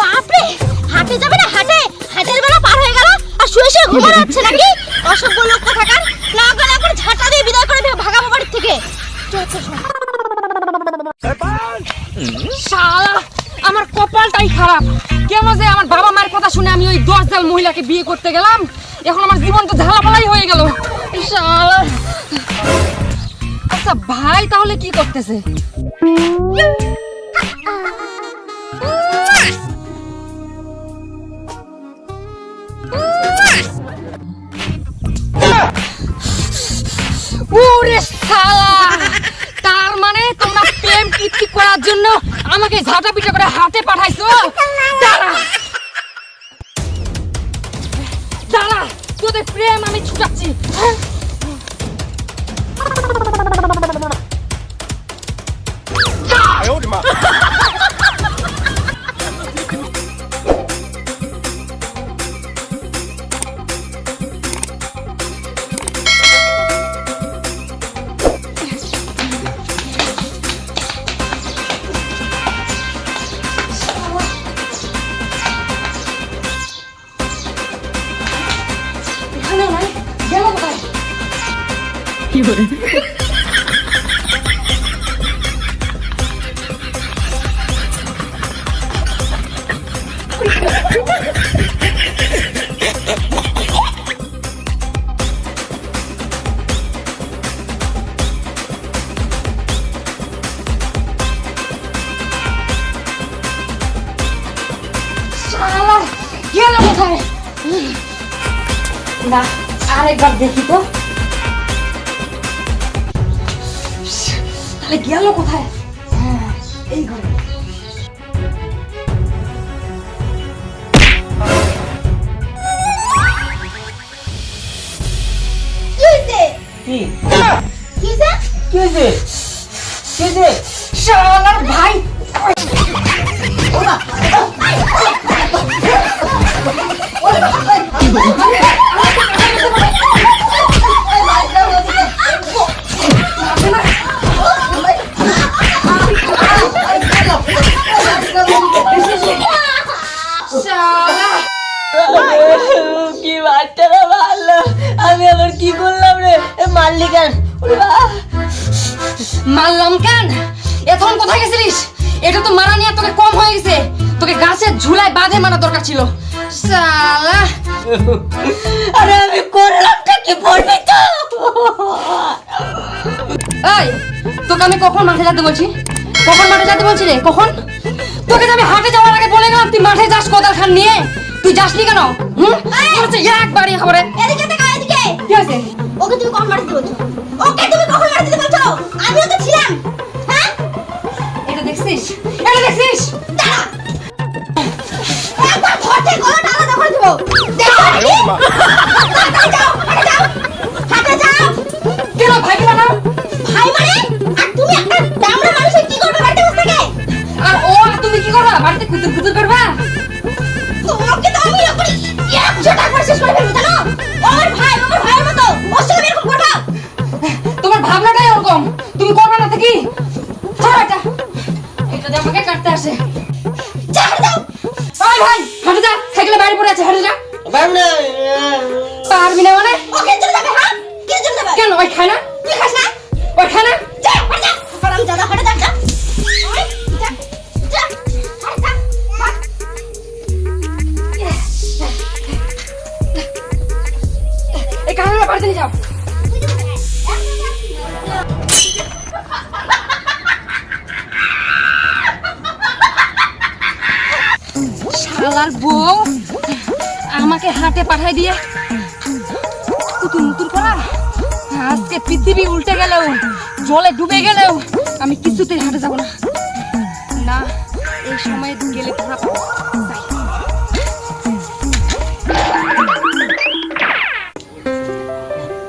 বাপরে, হাটে যাবে না হাটে? বেলা পার হয়ে গেল, আর শুয়ে শুয়ে ঘুমানো হচ্ছে নাকি? অসভ্য লোক এখন ঝাঁটা দিয়ে বিদায় করে ভাগাবো বাড়ির থেকে। আমার কপালটাই খারাপ। কেমন যে আমার বাবা মায়ের কথা শুনে আমি ওই দশ জাল মহিলাকে বিয়ে করতে গেলাম? এখন আমার জীবন তো ঝালাপালাই হয়ে গেল। শালা। আচ্ছা ভাই তাহলে কি করতেছে? তার মানে তোমরা প্রেম কীর্তি করার জন্য আমাকে ঝাঁটা পিটা করে হাতে পাঠাইছো? দাঁড়া! দাঁড়া, তোদের প্রেম আমি ছুটাচ্ছি। হ্যাঁ? এখানে নাই গেল কোথায়? না আরেকবার দেখি তো। তাহলে গেল কোথায়? হ্যাঁ, এই ঘরে। কি কি? কি কি হয়েছে কি হয়েছে শালার ভাই! শালা বাচ্চারা মারলো আমি আবার কি করলাম রে? মারলি কেন? মারলাম কেন? এখন কোথায় গেছিলিস? এটা তো মারা নিয়ে তোকে কম হয়ে গেছে। তোকে গাছের ঝুলায় বাঁধে মারা দরকার ছিল। শালা। আরে আমি করলামটা কি বলবি তো? এই তোকে আমি কখন মাঠে যেতে বলছি? কখন মাঠে যেতে বলছি রে? কখন? তোকে তো আমি হাটে যাওয়ার আগে বলে গেলাম তুই মাঠে যাস কোদাল খান নিয়ে। তুই যাসনি কেন? হুম? তোর হচ্ছে একবারই খবরে। এদিকে দেখো এদিকে! কি হয়েছে? ওকে তুমি কখন মারতে বলছো? ওকে তুমি কখন মারতে বলছো? আমিও তো ছিলাম হ্যাঁ? এটা দেখছিস? এটা দেখছিস? দাঁড়া! একবার ফটে থেকে গলাটা আলাদা করে দেবো দেখো ভাই হাঁটু যা সাইকেলে বাইরে পড়ে আছে হাঁটু যা পারব না পারবি না মানে? ওকে চলে যাবে হ্যাঁ কে চলে যাবে? কেন ওই খায় না? শালার বউ? আমাকে হাটে পাঠাই দিয়ে। কুতুর করা? আজকে পৃথিবী উল্টে গেলেও, জলে ডুবে গেলেও আমি কিছুতেই হাটে যাব না। না, এই সময় গেলে ধরা পাবো যাই।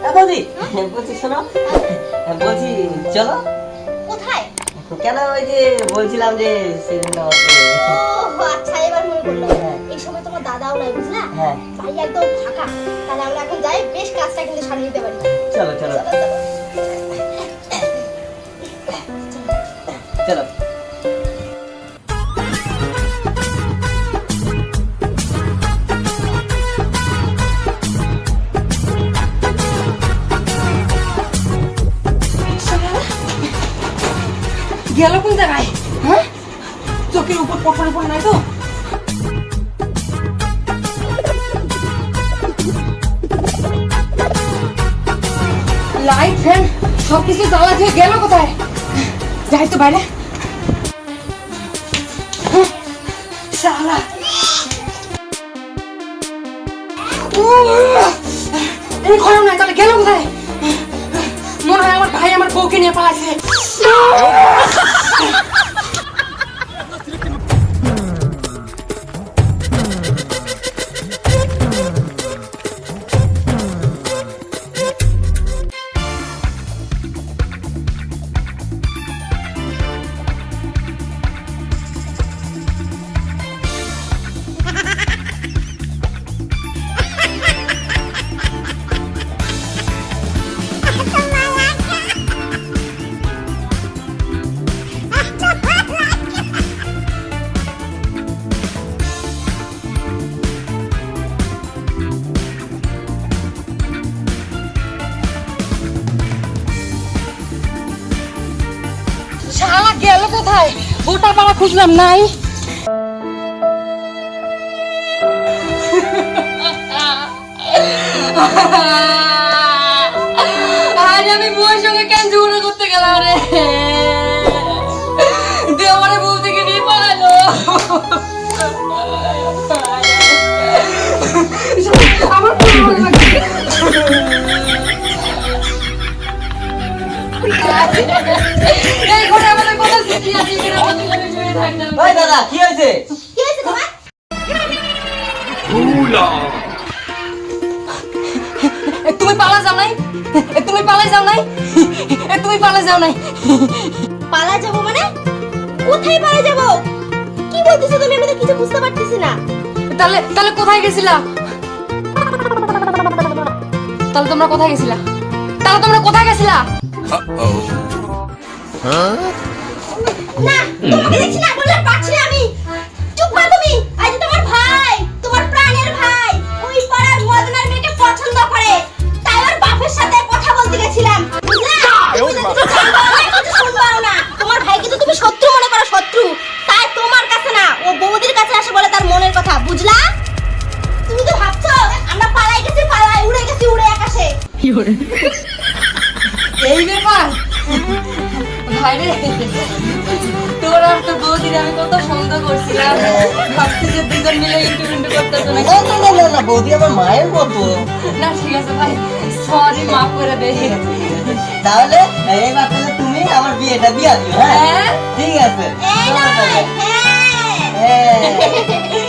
এ বৌদি বলছি শোনো বলছি চলো। কেন ওই যে বলছিলাম যে আচ্ছা এবার মনে করল এই সময় তোমার দাদাও নাই বুঝলা? হ্যাঁ। বাড়ি একদম ফাঁকা। তাহলে আমরা এখন যাই বেশ কাজটা কিন্তু সারিয়ে দিতে পারি। চলো চলো। চলো, গেল কোন জায়গায়? হ্যাঁ? চোখের উপর পটলে পড়ে নাই তো? লাইট ফ্যান সব কিছু জ্বালা দিয়ে গেল কোথায়? যাই তো বাইরে। হ্যাঁ, শালা। এই ঘরেও নাই তাহলে গেল কোথায়? মনে হয় আমার ভাই আমার বউকে নিয়ে পালাইছে। শালা কোথায় গোটা পাড়া খুঁজলাম নাই? আমি বউয়ের সঙ্গে কেন ওই দাদা কি হয়েছে? কি হয়েছে তোমার? তুমি পালা যাও নাই? এ, তুমি পালাই যাও নাই? তুমি পালা যাও নাই? পালা যাব মানে? কোথায় পালা যাব? কি বলতেছো তুমি? আমি তো কিছু বুঝতে পারতেছি না। তাহলে তাহলে কোথায় গেছিলা? তাহলে তোমরা কোথায় গেছিলা? তাহলে তোমরা কোথায় গেছিলা? না তোমাকে দেখছি না বললে পারছি না আমি। চুপ করো তুমি আজ তোমার ভাই তোমার প্রাণের ভাই ওই পাড়ার মদনার মেয়েকে পছন্দ করে। তাই ওর বাপের সাথে কথা বলতে গেছিলাম। বুঝলে? তুমি তো কিছু জানবাও না, কিছু শুনবাও না। তোমার ভাইকে তো তুমি শত্রু মনে করো শত্রু। তাই তোমার কাছে না ও বৌদির কাছে আসে বলে তার মনের কথা বুঝলা? তুমি তো ভাবছ আমরা পালাই গেছি পালাই উড়ে গেছি উড়ে আকাশে। এই ব্যাপার। ভাই রে। তোর আর তোর বৌদির আমি কত সন্দেহ করছিলাম ভাবছি যে দুজন মিলে ইন্টু ইন্টু করতেছো নাকি? না না না না বৌদি আমার মায়ের মতো। না ঠিক আছে ভাই সরি মাফ করে দে। তাহলে এইবার তাহলে তুমি আমার বিয়েটা দিয়ে দিও হ্যাঁ? হ্যাঁ? ঠিক আছে। এই। হ্যাঁ। হ্যাঁ।